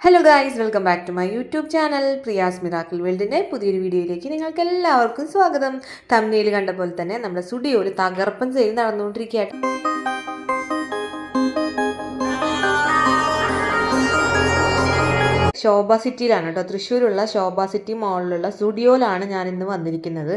Hello guys welcome back to my YouTube channel Priya's miracle വേൾഡിന്റെ പുതിയൊരു വീഡിയോയിലേക്ക് നിങ്ങൾക്ക് എല്ലാവർക്കും സ്വാഗതം. തമ്മിയിൽ കണ്ട പോലെ തന്നെ നമ്മുടെ സ്റ്റുഡിയോയിൽ തകർപ്പൻ ചെയ്ത് നടന്നുകൊണ്ടിരിക്കുകയായിട്ട് ശോഭ സിറ്റിയിലാണ് കേട്ടോ. തൃശ്ശൂരുള്ള ശോഭ സിറ്റി മോളിലുള്ള സ്റ്റുഡിയോയിലാണ് ഞാൻ ഇന്ന് വന്നിരിക്കുന്നത്.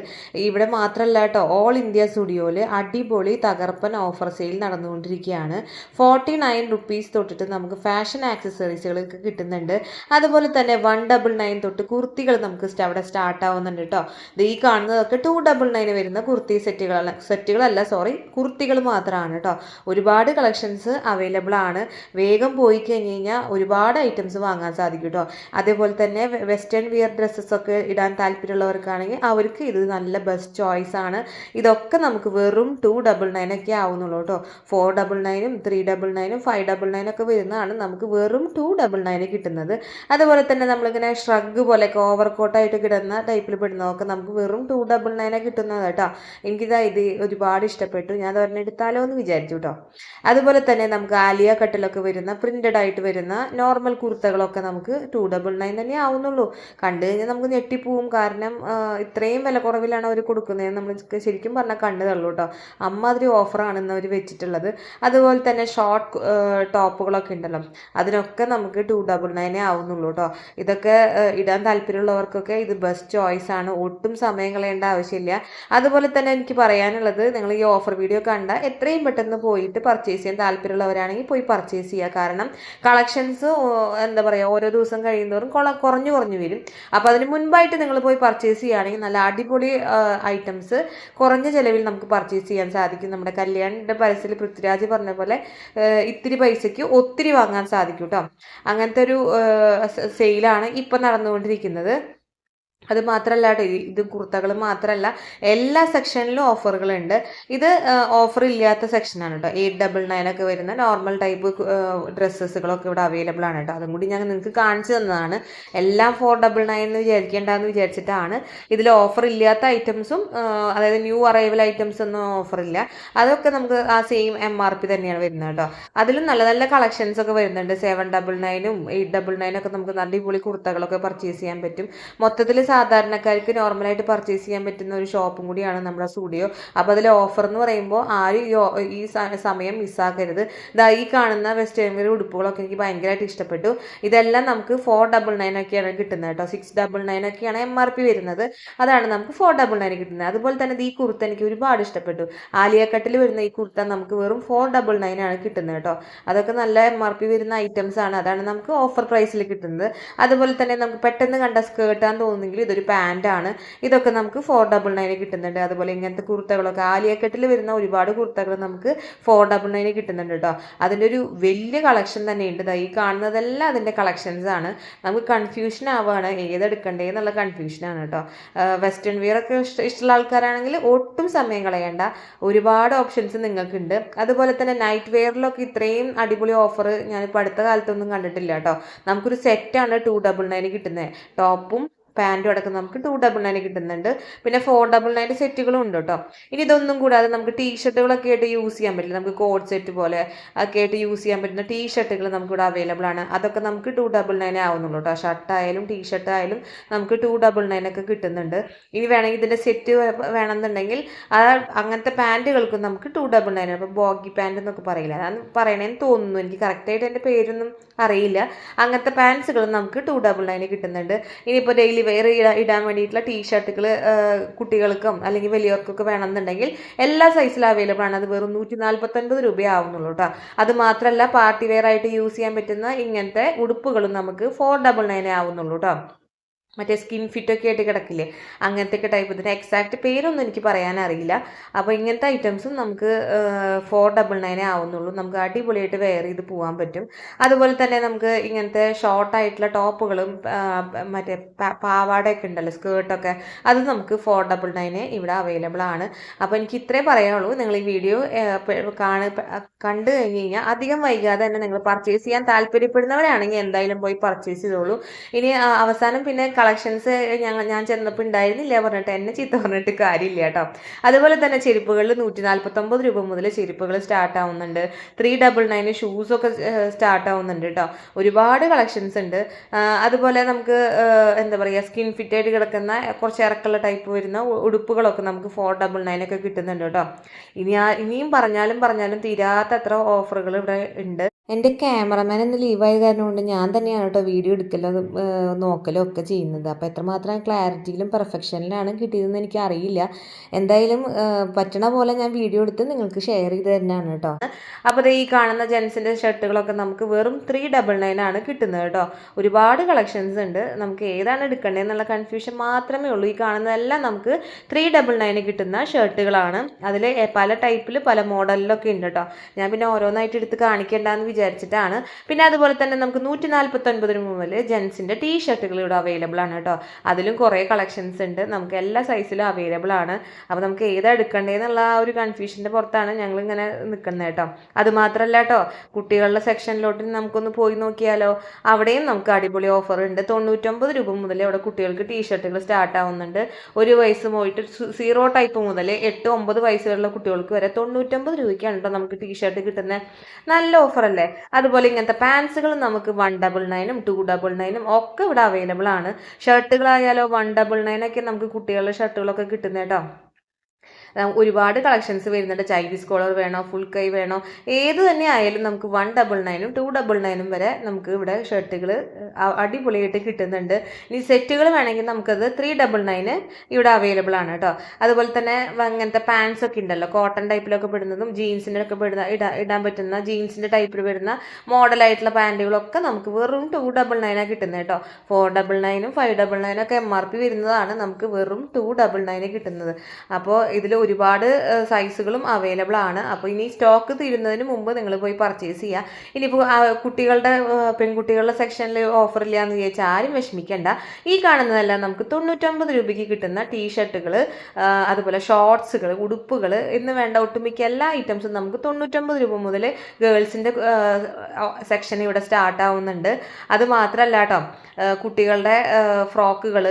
ഇവിടെ മാത്രമല്ല കേട്ടോ ഓൾ ഇന്ത്യ സ്റ്റുഡിയോയിൽ അടിപൊളി തകർപ്പൻ ഓഫർ സെയിൽ നടന്നുകൊണ്ടിരിക്കുകയാണ്. ഫോർട്ടി നയൻ റുപ്പീസ് തൊട്ടിട്ട് നമുക്ക് ഫാഷൻ ആക്സസറീസുകളൊക്കെ കിട്ടുന്നുണ്ട്. അതുപോലെ തന്നെ വൺ ഡബിൾ നയൻ തൊട്ട് കുർത്തികൾ നമുക്ക് അവിടെ സ്റ്റാർട്ട് ആവുന്നുണ്ട് കേട്ടോ. ഇത് ഈ കാണുന്നതൊക്കെ ടു ഡബിൾ നയൻ വരുന്ന കുർത്തി സെറ്റുകളല്ല സെറ്റുകളല്ല സോറി കുർത്തികൾ മാത്രമാണ് കേട്ടോ. ഒരുപാട് കളക്ഷൻസ് അവൈലബിൾ ആണ്. വേഗം പോയി കഴിഞ്ഞ് കഴിഞ്ഞാൽ ഒരുപാട് ഐറ്റംസ് വാങ്ങാൻ സാധിക്കും കേട്ടോ. അതേപോലെ തന്നെ വെസ്റ്റേൺ വിയർ ഡ്രസ്സസ് ഒക്കെ ഇടാൻ താല്പര്യമുള്ളവർക്കാണെങ്കിൽ അവർക്ക് ഇത് നല്ല ബെസ്റ്റ് ചോയ്സ് ആണ്. ഇതൊക്കെ നമുക്ക് വെറും ടു ഡബിൾ നയൻ ഒക്കെ ആവുന്നുള്ളൂ കേട്ടോ. ഫോർ ഡബിൾ നയനും ത്രീ ഡബിൾ നയനും ഫൈവ് ഡബിൾ നയൻ ഒക്കെ വരുന്നതാണ് നമുക്ക് വെറും ടു ഡബിൾ നയൻ കിട്ടുന്നത്. അതുപോലെ തന്നെ നമ്മളിങ്ങനെ ഷ്രഗ് പോലെയൊക്കെ ഓവർ കോട്ടായിട്ട് കിടന്ന ടൈപ്പിൽ പെടുന്നതൊക്കെ നമുക്ക് വെറും ടു ഡബിൾ നയനെ കിട്ടുന്നത് കേട്ടോ. എനിക്കിതാ ഇത് ഒരുപാട് ഇഷ്ടപ്പെട്ടു. ഞാൻ അതൊരെണ്ണം എടുത്താലോ എന്ന് വിചാരിച്ചു കേട്ടോ. അതുപോലെ തന്നെ നമുക്ക് ആലിയ കട്ടിലൊക്കെ വരുന്ന പ്രിന്റഡ് ആയിട്ട് വരുന്ന നോർമൽ കുർത്തകളൊക്കെ നമുക്ക് ടു ഡബിൾ നയൻ തന്നെ ആവുന്നുള്ളൂ. കണ്ടു കഴിഞ്ഞാൽ നമുക്ക് ഞെട്ടിപ്പോവും. കാരണം ഇത്രയും വില കുറവിലാണ് അവർ കൊടുക്കുന്നത് നമ്മൾ ശരിക്കും പറഞ്ഞാൽ കണ്ടു തള്ളൂ കേട്ടോ അമ്മാതിരി ഓഫറാണ് ഇന്ന് അവർ വെച്ചിട്ടുള്ളത്. അതുപോലെ തന്നെ ഷോർട്ട് ടോപ്പുകളൊക്കെ ഉണ്ടല്ലോ. അതിനൊക്കെ നമുക്ക് ടു ഡബിൾ നയനേ ആവുന്നുള്ളൂ കേട്ടോ ഇതൊക്കെ ഇടാൻ താല്പര്യമുള്ളവർക്കൊക്കെ ഇത് ബെസ്റ്റ് ചോയ്സ് ആണ്. ഒട്ടും സമയം കളയേണ്ട ആവശ്യമില്ല. അതുപോലെ തന്നെ എനിക്ക് പറയാനുള്ളത് നിങ്ങൾ ഈ ഓഫർ വീഡിയോ കണ്ട എത്രയും പെട്ടെന്ന് പോയിട്ട് പർച്ചേസ് ചെയ്യാൻ താല്പര്യമുള്ളവരാണെങ്കിൽ പോയി പർച്ചേസ് ചെയ്യുക കാരണം കളക്ഷൻസ് എന്താ പറയുക ഓരോ ദിവസം കഴിയുന്നവരും കൊള കുറഞ്ഞു കുറഞ്ഞു വരും. അപ്പോൾ അതിന് മുൻപായിട്ട് നിങ്ങൾ പോയി പർച്ചേസ് ചെയ്യുകയാണെങ്കിൽ നല്ല അടിപൊളി ഐറ്റംസ് കുറഞ്ഞ ചിലവിൽ നമുക്ക് പർച്ചേസ് ചെയ്യാൻ സാധിക്കും. നമ്മുടെ കല്യാണിന്റെ പരസ്യത്തിൽ പൃഥ്വിരാജ് പറഞ്ഞ പോലെ ഇത്തിരി പൈസയ്ക്ക് ഒത്തിരി വാങ്ങാൻ സാധിക്കും കേട്ടോ അങ്ങനത്തെ ഒരു സെയിലാണ് ഇപ്പം നടന്നുകൊണ്ടിരിക്കുന്നത്. അത് മാത്രമല്ല ഇത് കുർത്തകൾ മാത്രമല്ല എല്ലാ സെക്ഷനിലും ഓഫറുകളുണ്ട്. ഇത് ഓഫർ ഇല്ലാത്ത സെക്ഷനാണ് കേട്ടോ എയ്റ്റ് ഡബിൾ നയൻ ഒക്കെ വരുന്ന നോർമൽ ടൈപ്പ് ഡ്രസ്സസുകളൊക്കെ ഇവിടെ അവൈലബിൾ ആണ് കേട്ടോ അതും കൂടി ഞാൻ നിങ്ങൾക്ക് കാണിച്ചു തന്നതാണ്. എല്ലാം ഫോർ ഡബിൾ നയൻ എന്ന് വിചാരിക്കേണ്ടെന്ന് വിചാരിച്ചിട്ടാണ്. ഇതിൽ ഓഫർ ഇല്ലാത്ത ഐറ്റംസും അതായത് ന്യൂ അറൈവൽ ഐറ്റംസ് ഒന്നും ഓഫർ ഇല്ല അതൊക്കെ നമുക്ക് ആ സെയിം എം ആർ പി തന്നെയാണ് വരുന്നത് കേട്ടോ അതിലും നല്ല നല്ല കളക്ഷൻസ് ഒക്കെ വരുന്നുണ്ട്. സെവൻ ഡബിൾ നയനും എയ്റ്റ് ഡബിൾ നയനും ഒക്കെ നമുക്ക് നല്ല അടിപൊളി കുർത്തകളൊക്കെ പർച്ചേസ് ചെയ്യാൻ പറ്റും. മൊത്തത്തിൽ സാധാരണക്കാർക്ക് നോർമലായിട്ട് പർച്ചേസ് ചെയ്യാൻ പറ്റുന്ന ഒരു ഷോപ്പും കൂടിയാണ് നമ്മുടെ സ്റ്റുഡിയോ. അപ്പോൾ അതിൽ ഓഫർ എന്ന് പറയുമ്പോൾ ആരും ഈ സമയം മിസ്സാക്കരുത് ഇതാ ഈ കാണുന്ന വെസ്റ്റേൺ വെയർ ഉടുപ്പുകളൊക്കെ എനിക്ക് ഭയങ്കരമായിട്ട് ഇഷ്ടപ്പെട്ടു. ഇതെല്ലാം നമുക്ക് ഫോർ ഡബിൾ നയൻ ഒക്കെയാണ് കിട്ടുന്നത് കേട്ടോ. സിക്സ് ഡബിൾ നയൻ ഒക്കെയാണ് എം ആർ പി വരുന്നത്. അതാണ് നമുക്ക് ഫോർ ഡബിൾ നയൻ കിട്ടുന്നത്. അതുപോലെ തന്നെ ഈ കുർത്ത എനിക്ക് ഒരുപാട് ഇഷ്ടപ്പെട്ടു. ആലിയക്കട്ടിൽ വരുന്ന ഈ കുർത്ത നമുക്ക് വെറും ഫോർ ഡബിൾ നയൻ ആണ് കിട്ടുന്നത് കേട്ടോ. അതൊക്കെ നല്ല എം ആർ പി വരുന്ന ഐറ്റംസ് ആണ്. അതാണ് നമുക്ക് ഓഫർ പ്രൈസിൽ കിട്ടുന്നത്. അതുപോലെ തന്നെ നമുക്ക് പെട്ടെന്ന് കണ്ട സ്കേർട്ടാന്ന് തോന്നുന്നെങ്കിൽ ഇതൊരു പാന്റാണ് ഇതൊക്കെ നമുക്ക് ഫോർ ഡബിൾ നയന് കിട്ടുന്നുണ്ട്. അതുപോലെ ഇങ്ങനത്തെ കുർത്തകളൊക്കെ ആലിയക്കെട്ടിൽ വരുന്ന ഒരുപാട് കുർത്തകൾ നമുക്ക് ഫോർ ഡബിൾ നയന് കിട്ടുന്നുണ്ട് കേട്ടോ അതിന്റെ ഒരു വലിയ കളക്ഷൻ തന്നെയുണ്ട്. ദാ ഈ കാണുന്നതെല്ലാം അതിന്റെ കളക്ഷൻസ് ആണ്. നമുക്ക് കൺഫ്യൂഷൻ ആവുകയാണ് ഏതെടുക്കണ്ടേ എന്നുള്ള കൺഫ്യൂഷനാണ് കേട്ടോ വെസ്റ്റേൺ വിയർ ഒക്കെ ഇഷ്ട- ഇഷ്ടമുള്ള ആൾക്കാരാണെങ്കിൽ ഒട്ടും സമയം കളയേണ്ട. ഒരുപാട് ഓപ്ഷൻസ് നിങ്ങൾക്കുണ്ട്. അതുപോലെ തന്നെ നൈറ്റ് വെയറിലൊക്കെ ഇത്രയും അടിപൊളി ഓഫർ ഞാനിപ്പോൾ അടുത്ത കാലത്തൊന്നും കണ്ടിട്ടില്ല കേട്ടോ നമുക്കൊരു സെറ്റാണ് ടു ഡബിൾ നയന് കിട്ടുന്നത്. ടോപ്പും പാന്റും അടക്കം നമുക്ക് ടു ഡബിൾ നയൻ കിട്ടുന്നുണ്ട്. പിന്നെ ഫോർ ഡബിൾ നയൻ സെറ്റുകളും ഉണ്ട് കേട്ടോ. ഇനി ഇതൊന്നും കൂടാതെ നമുക്ക് ടീഷർട്ടുകളൊക്കെ ആയിട്ട് യൂസ് ചെയ്യാൻ പറ്റില്ല. നമുക്ക് കോഡ് സെറ്റ് പോലെ ഒക്കെ ആയിട്ട് യൂസ് ചെയ്യാൻ പറ്റുന്ന ടീഷർട്ടുകൾ നമുക്ക് ഇവിടെ അവൈലബിൾ ആണ്. അതൊക്കെ നമുക്ക് ടു ഡബിൾ നയൻ ആവുന്നുള്ളൂ കേട്ടോ. ഷർട്ടായാലും ടീഷർട്ട് ആയാലും നമുക്ക് ടു ഡബിൾ നയൻ ഒക്കെ കിട്ടുന്നുണ്ട്. ഇനി വേണമെങ്കിൽ ഇതിന്റെ സെറ്റ് വേണമെന്നുണ്ടെങ്കിൽ ആ അങ്ങനത്തെ പാന്റുകൾക്കും നമുക്ക് ടു ഡബിൾ നയൻ അപ്പോൾ ബോഗി പാന്റ് എന്നൊക്കെ പറയില്ല? അതാണ് പറയണേന്ന് തോന്നുന്നു. എനിക്ക് കറക്റ്റായിട്ട് എന്റെ പേരൊന്നും അറിയില്ല. അങ്ങനത്തെ പാൻസുകളും നമുക്ക് ടു ഡബിൾ നയൻ കിട്ടുന്നുണ്ട്. ഇനിയിപ്പോൾ ഡെയിലി വെയർ ഇടാൻ വേണ്ടിയിട്ടുള്ള ടീഷർട്ടുകൾ കുട്ടികൾക്കും അല്ലെങ്കിൽ വലിയവർക്കൊക്കെ വേണമെന്നുണ്ടെങ്കിൽ എല്ലാ സൈസിലും അവൈലബിൾ ആണ്. അത് വെറും നൂറ്റി നാൽപ്പത്തൊൻപത് രൂപയാവുന്നുള്ളൂ കേട്ടോ അത് മാത്രമല്ല പാർട്ടി വെയർ ആയിട്ട് യൂസ് ചെയ്യാൻ പറ്റുന്ന ഇങ്ങനത്തെ ഉടുപ്പുകളും നമുക്ക് ഫോർ ഡബിൾ നയനേ ആവുന്നുള്ളൂ കേട്ടോ മറ്റേ സ്കിൻ ഫിറ്റൊക്കെ ആയിട്ട് കിടക്കില്ലേ? അങ്ങനത്തെ ഒക്കെ ടൈപ്പ് ഇതിന്റെ എക്സാക്ട് പേരൊന്നും എനിക്ക് പറയാനറിയില്ല. അപ്പോൾ ഇങ്ങനത്തെ ഐറ്റംസും നമുക്ക് ഫോർ ഡബിൾ നയനേ ആവുന്നുള്ളൂ. നമുക്ക് അടിപൊളിയായിട്ട് വെയർ ചെയ്ത് പോകാൻ പറ്റും. അതുപോലെ തന്നെ നമുക്ക് ഇങ്ങനത്തെ ഷോർട്ടായിട്ടുള്ള ടോപ്പുകളും മറ്റേ പാവാടയൊക്കെ ഉണ്ടല്ലോ സ്കേർട്ടൊക്കെ അത് നമുക്ക് ഫോർ ഡബിൾ നയന് ഇവിടെ അവൈലബിൾ ആണ്. അപ്പോൾ എനിക്ക് ഇത്രേ പറയാനുള്ളൂ. നിങ്ങൾ ഈ വീഡിയോ കാണ കണ്ടു കഴിഞ്ഞ് കഴിഞ്ഞാൽ അധികം വൈകാതെ തന്നെ നിങ്ങൾ പർച്ചേസ് ചെയ്യാൻ താല്പര്യപ്പെടുന്നവരാണെങ്കിൽ എന്തായാലും പോയി പർച്ചേസ് ചെയ്തോളൂ. ഇനി അവസാനം പിന്നെ കളക്ഷൻസ് ഞങ്ങൾ ഞാൻ ചെന്നപ്പോൾ ഉണ്ടായിരുന്നില്ല പറഞ്ഞിട്ട് എന്നെ ചീത്ത പറഞ്ഞിട്ട് കാര്യമില്ല കേട്ടോ അതുപോലെ തന്നെ ചെരുപ്പുകളിൽ നൂറ്റി നാൽപ്പത്തൊമ്പത് രൂപ മുതൽ ചെരുപ്പുകൾ സ്റ്റാർട്ട് ആവുന്നുണ്ട്. ത്രീ ഡബിൾ നയന് ഷൂസൊക്കെ സ്റ്റാർട്ട് ആവുന്നുണ്ട് കേട്ടോ ഒരുപാട് കളക്ഷൻസ് ഉണ്ട്. അതുപോലെ നമുക്ക് എന്താ പറയുക സ്കിൻ ഫിറ്റായിട്ട് കിടക്കുന്ന കുറച്ച് ഇറക്കുള്ള ടൈപ്പ് വരുന്ന ഉടുപ്പുകളൊക്കെ നമുക്ക് ഫോർ ഡബിൾ നയൻ ഒക്കെ കിട്ടുന്നുണ്ട് കേട്ടോ ഇനി ഇനിയും പറഞ്ഞാലും പറഞ്ഞാലും തീരാത്ത അത്ര ഓഫറുകൾ ഇവിടെ ഉണ്ട്. എന്റെ ക്യാമറമാൻ ഒന്ന് ലീവായ കാരണം കൊണ്ട് ഞാൻ തന്നെയാണ് കേട്ടോ വീഡിയോ എടുക്കലും നോക്കലും ഒക്കെ ചെയ്യുന്നത്. അപ്പോൾ എത്രമാത്രം ക്ലാരിറ്റിയിലും പെർഫെക്ഷനിലാണ് കിട്ടിയതെന്ന് എനിക്ക് അറിയില്ല. എന്തായാലും പറ്റണ പോലെ ഞാൻ വീഡിയോ എടുത്ത് നിങ്ങൾക്ക് ഷെയർ ചെയ്ത് തന്നെയാണ് കേട്ടോ. അപ്പോൾ ഈ കാണുന്ന ജെൻസിന്റെ ഷർട്ടുകളൊക്കെ നമുക്ക് വെറും ത്രീ ഡബിൾ നയൻ ആണ് കിട്ടുന്നത് കേട്ടോ. ഒരുപാട് കളക്ഷൻസ് ഉണ്ട്. നമുക്ക് ഏതാണ് എടുക്കേണ്ടതെന്നുള്ള കൺഫ്യൂഷൻ മാത്രമേ ഉള്ളൂ. ഈ കാണുന്നതെല്ലാം നമുക്ക് ത്രീ ഡബിൾ നയന് കിട്ടുന്ന ഷർട്ടുകളാണ്. അതിൽ പല ടൈപ്പിൽ പല മോഡലിലൊക്കെ ഉണ്ട് കേട്ടോ. ഞാൻ പിന്നെ ഓരോന്നായിട്ട് എടുത്ത് കാണിക്കേണ്ടെന്ന് വിചാരിച്ചിട്ടാണ്. പിന്നെ അതുപോലെ തന്നെ നമുക്ക് നൂറ്റി നാൽപ്പത്തൊൻപത് രൂപ മുതൽ ജെൻസിന്റെ ടീ ഷർട്ടുകൾ ഇവിടെ അവൈലബിൾ ആണ് കേട്ടോ. അതിലും കുറേ കളക്ഷൻസ് ഉണ്ട്. നമുക്ക് എല്ലാ സൈസിലും അവൈലബിൾ ആണ്. അപ്പോൾ നമുക്ക് ഏതാ എടുക്കേണ്ടതെന്നുള്ള ആ ഒരു കൺഫ്യൂഷന്റെ പുറത്താണ് ഞങ്ങൾ ഇങ്ങനെ നിൽക്കുന്നത് കേട്ടോ അതുമാത്രമല്ല കേട്ടോ കുട്ടികളുടെ സെക്ഷനിലോട്ട് നമുക്കൊന്ന് പോയി നോക്കിയാലോ? അവിടെയും നമുക്ക് അടിപൊളി ഓഫർ ഉണ്ട്. തൊണ്ണൂറ്റൊമ്പത് രൂപ മുതൽ അവിടെ കുട്ടികൾക്ക് ടീ ഷർട്ടുകൾ സ്റ്റാർട്ട് ആവുന്നുണ്ട്. ഒരു വയസ്സ് പോയിട്ട് സീറോ ടൈപ്പ് മുതൽ എട്ട് ഒമ്പത് വയസ്സുള്ള കുട്ടികൾക്ക് വരെ തൊണ്ണൂറ്റൊമ്പത് രൂപയ്ക്കാണ് കേട്ടോ നമുക്ക് ടീ ഷർട്ട് കിട്ടുന്നത്. നല്ല ഓഫർ അല്ലേ? അതുപോലെ ഇങ്ങനത്തെ പാൻസുകൾ നമുക്ക് വൺ ഡബിൾ നയനും ടു ഡബിൾ നയനും ഒക്കെ ഇവിടെ അവൈലബിൾ ആണ്. ഷർട്ടുകളായാലോ വൺ ഡബിൾ നയനൊക്കെ നമുക്ക് കുട്ടികളുടെ ഷർട്ടുകളൊക്കെ കിട്ടുന്നത് കേട്ടോ ആ, ഒരുപാട് കളക്ഷൻസ് വരുന്നുണ്ട്. ചൈനീസ് കോളർ വേണോ ഫുൾ കൈ വേണോ ഏത് തന്നെ ആയാലും നമുക്ക് വൺ ഡബിൾ നയനും ടു ഡബിൾ നയനും വരെ നമുക്ക് ഇവിടെ ഷർട്ടുകൾ അടിപൊളിയായിട്ട് കിട്ടുന്നുണ്ട്. ഇനി സെറ്റുകൾ വേണമെങ്കിൽ നമുക്കത് ത്രീ ഡബിൾ നയന് ഇവിടെ അവൈലബിൾ ആണ് കേട്ടോ അതുപോലെ തന്നെ അങ്ങനത്തെ പാൻസ് ഒക്കെ ഉണ്ടല്ലോ കോട്ടൺ ടൈപ്പിലൊക്കെ പെടുന്നതും ജീൻസിന്റെ ഒക്കെ പെടുന്ന ഇടാ ഇടാൻ പറ്റുന്ന ജീൻസിന്റെ ടൈപ്പിൽ വരുന്ന മോഡലായിട്ടുള്ള പാന്റുകളൊക്കെ നമുക്ക് വെറും ടു ഡബിൾ നയനാണ് കിട്ടുന്നത് കേട്ടോ ഫോർ ഡബിൾ നയനും ഫൈവ് ഡബിൾ നയനും ഒക്കെ എം ആർ പി വരുന്നതാണ് നമുക്ക് വെറും ടു ഡബിൾ നയന് കിട്ടുന്നത്. അപ്പോൾ ഇതിൽ ഒരുപാട് സൈസുകളും അവൈലബിൾ ആണ്. അപ്പോൾ ഇനി സ്റ്റോക്ക് തീരുന്നതിന് മുമ്പ് നിങ്ങൾ പോയി പർച്ചേസ് ചെയ്യുക ഇനിയിപ്പോൾ കുട്ടികളുടെ പെൺകുട്ടികളുടെ സെക്ഷനിൽ ഓഫർ ഇല്ല എന്ന് വിചാരിച്ചാൽ ആരും വിഷമിക്കേണ്ട. ഈ കാണുന്നതെല്ലാം നമുക്ക് തൊണ്ണൂറ്റൊമ്പത് രൂപയ്ക്ക് കിട്ടുന്ന ടീഷർട്ടുകൾ അതുപോലെ ഷോർട്സുകൾ ഉടുപ്പുകൾ എന്ന് വേണ്ട ഒട്ടുമിക്ക എല്ലാ ഐറ്റംസും നമുക്ക് തൊണ്ണൂറ്റൊമ്പത് രൂപ മുതൽ ഗേൾസിന്റെ സെക്ഷൻ ഇവിടെ സ്റ്റാർട്ട് ആവുന്നുണ്ട്. അത് മാത്രമല്ല കേട്ടോ കുട്ടികളുടെ ഫ്രോക്കുകൾ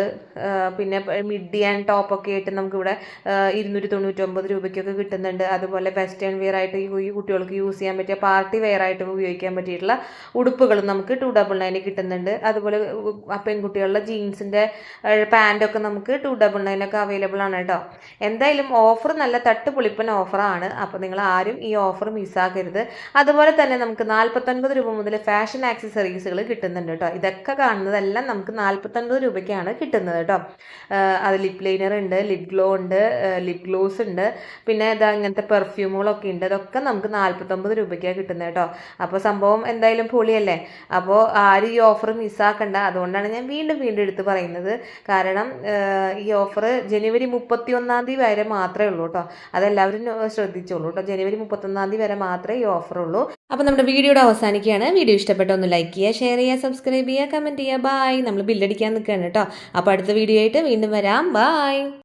പിന്നെ മിഡി ആൻഡ് ടോപ്പൊക്കെ ആയിട്ട് നമുക്കിവിടെ ഇരുന്നൂറ്റി തൊണ്ണൂറ്റൊമ്പത് രൂപയ്ക്കൊക്കെ കിട്ടുന്നുണ്ട്. അതുപോലെ വെസ്റ്റേൺ വെയർ ആയിട്ട് ഈ കുട്ടികൾക്ക് യൂസ് ചെയ്യാൻ പറ്റിയ പാർട്ടി വെയർ ആയിട്ട് ഉപയോഗിക്കാൻ പറ്റിയിട്ടുള്ള ഉടുപ്പുകളും നമുക്ക് ടു ഡബിൾ നയന് കിട്ടുന്നുണ്ട്. അതുപോലെ പെൺകുട്ടികളുടെ ജീൻസിന്റെ പാന്റൊക്കെ നമുക്ക് ടു ഡബിൾ നയനൊക്കെ അവൈലബിൾ ആണ് കേട്ടോ. എന്തായാലും ഓഫർ നല്ല തട്ടുപൊളിപ്പൻ ഓഫറാണ് അപ്പോൾ നിങ്ങൾ ആരും ഈ ഓഫർ മിസ്സാക്കരുത് അതുപോലെ തന്നെ നമുക്ക് നാൽപ്പത്തൊൻപത് രൂപ മുതൽ ഫാഷൻ ആക്സസറീസുകൾ കിട്ടുന്നുണ്ട് കേട്ടോ. ഇതൊക്കെ കാണുന്നതെല്ലാം നമുക്ക് നാൽപ്പത്തൊൻപത് രൂപയ്ക്കാണ് കിട്ടുന്നത് കേട്ടോ. അത് ലിപ് ലൈനർ ഉണ്ട് ലിപ് ഗ്ലോ ഉണ്ട് ലിപ് ഗ്ലോസ് ഉണ്ട് പിന്നെ ഇതാ ഇങ്ങനത്തെ പെർഫ്യൂമുകളൊക്കെ ഉണ്ട്. ഇതൊക്കെ നമുക്ക് നാൽപ്പത്തൊമ്പത് രൂപയ്ക്കാണ് കിട്ടുന്നത് കേട്ടോ. അപ്പോൾ സംഭവം എന്തായാലും പൊളിയല്ലേ? അപ്പോൾ ആരും ഈ ഓഫർ മിസ്സാക്കണ്ട അതുകൊണ്ടാണ് ഞാൻ വീണ്ടും വീണ്ടും എടുത്ത് പറയുന്നത്. കാരണം ഈ ഓഫർ ജനുവരി മുപ്പത്തി ഒന്നാം തീയതി വരെ മാത്രമേ ഉള്ളൂ കേട്ടോ. അതെല്ലാവരും ശ്രദ്ധിച്ചോളൂ കേട്ടോ. ജനുവരി മുപ്പത്തൊന്നാം തീയതി വരെ മാത്രമേ ഈ ഓഫർ ഉള്ളൂ. അപ്പോൾ നമ്മുടെ വീഡിയോയുടെ അവസാനിക്കുകയാണ്. വീഡിയോ ഇഷ്ടപ്പെട്ട ഒന്ന് ലൈക്ക് ചെയ്യുക ഷെയർ ചെയ്യുക സബ്സ്ക്രൈബ് ചെയ്യുക കമന്റ് ചെയ്യുക. ബായ് നമ്മൾ ബില്ലടിക്കാൻ നിൽക്കുകയാണ് കേട്ടോ. അപ്പോൾ അടുത്ത വീഡിയോ ആയിട്ട് വീണ്ടും വരാം. ബായ്